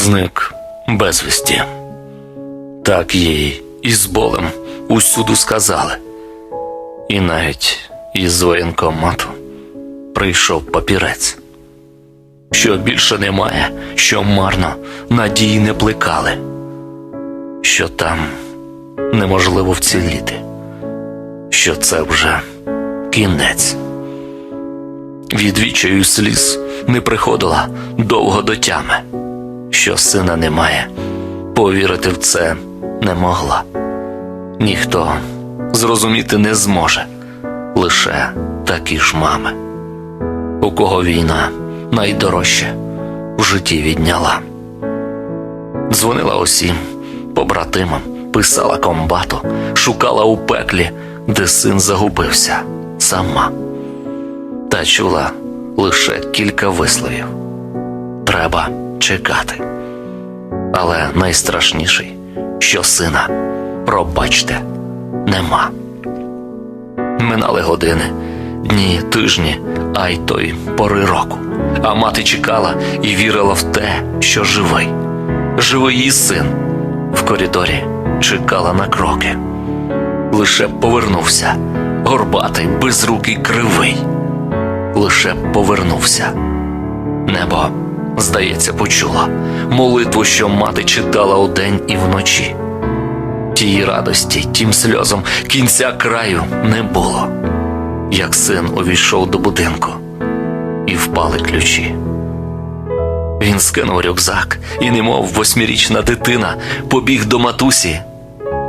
зник безвісті. Так їй із болем усюду сказали. І навіть із воєнкомату прийшов папірець, що більше немає, що марно надії не плекали, що там неможливо вціліти, що це вже кінець. Від відчаю сліз не приходила довго до тями, що сина немає, повірити в це не могла. Ніхто зрозуміти не зможе, лише такі ж мами, у кого війна найдорожче в житті відняла. Дзвонила усім побратимам, писала комбату, шукала у пеклі, де син загубився сама та чула лише кілька висловів. Треба чекати. Але найстрашніший, що сина, пробачте, нема. Минали години, дні, тижні, а й той пори року. А мати чекала і вірила в те, що живий. Живий її син в коридорі чекала на кроки. Лише повернувся, горбатий, безрукий, кривий лише повернувся. Небо, здається, почуло молитву, що мати читала удень і вночі. Тій радості, тім сльозом кінця краю не було, як син увійшов до будинку, і впали ключі. Він скинув рюкзак і, немов восьмирічна дитина, побіг до матусі,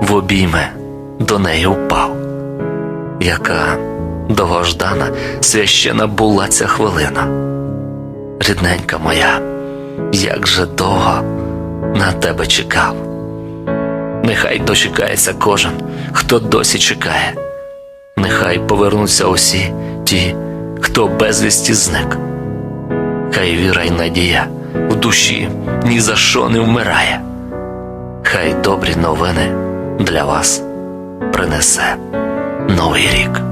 в обійми до неї впав, яка довгождана, священа була ця хвилина. Рідненька моя, як же довго на тебе чекав. Нехай дочекається кожен, хто досі чекає. Нехай повернуться усі ті, хто безвісті зник. Хай віра й надія в душі ні за що не вмирає. Хай добрі новини для вас принесе новий рік.